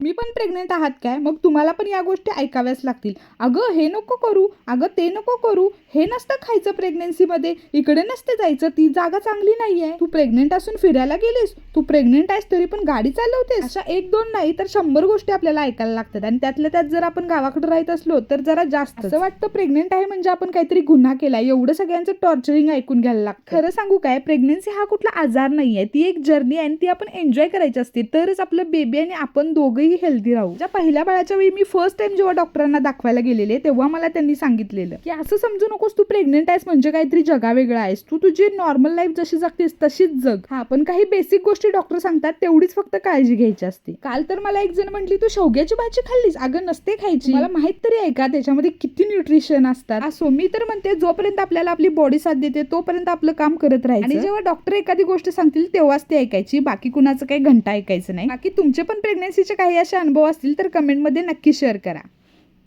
मी पण प्रेग्नेंट आहात काय? मग तुम्हाला पण या गोष्टी ऐकाव्याच लागतील. अगं हे नको करू. अगं ते नको करू. हे नसतं खायचं प्रेग्नेन्सीमध्ये इकडे नसते जायचं. ती जागा चांगली नाही आहे तू प्रेग्नेंट असून फिरायला गेलीस? तू प्रेग्नेंट आहेस तरी पण गाडी चालवतेस. अशा एक दोन नाही तर शंभर गोष्टी आपल्याला ऐकायला लागतात. आणि त्यातल्या त्यात जर आपण गावाकडे राहत असलो तर जरा जास्त असं वाटतं प्रेग्नेंट आहे म्हणजे आपण काहीतरी गुन्हा केला एवढं सगळ्यांचं टॉर्चरिंग ऐकून घ्यायला लागतं. खरं सांगू काय? प्रेग्नेन्सी हा कुठला आजार नाहीये. ती एक जर्नी आहे आणि ती आपण एन्जॉय करायची असते. तरच आपलं बेबी आणि आपण दोघंही हेल्दी राहू. ज्या पहिल्या बाळाच्या वेळी मी फर्स्ट टाइम जेव्हा डॉक्टरांना दाखवायला गेलेले तेव्हा मला त्यांनी सांगितलेलं की असं समजू नकोस तू प्रेग्नेंट आहेस म्हणजे काहीतरी जगा वेगळा आहेस. तू तुझी नॉर्मल लाईफ जशी जगतेस तशीच जग. हा पण काही बेसिक गोष्टी डॉक्टर सांगतात तेवढीच फक्त काळजी घ्यायची असते. काल तर मला एक जण म्हटली तू शेवग्याची भाजी खाल्लीस? अगं नसते खायची. मला माहीत तरी आहे का? त्याच्यामध्ये किती न्यूट्रिशन असतात? असो मी तर म्हणते जोपर्यंत आपल्याला आपली बॉडी साथ देते तोपर्यंत आपलं काम करत राहील आणि जेव्हा डॉक्टर एखादी गोष्ट सांगतील तेव्हाच ते ऐकायची. बाकी कुणाचं काही घंटा ऐकायचं नाही. बाकी तुमचे पण प्रेग्नेन्सीचे काही असे अनुभव असतील तर कमेंटमध्ये नक्की शेअर करा.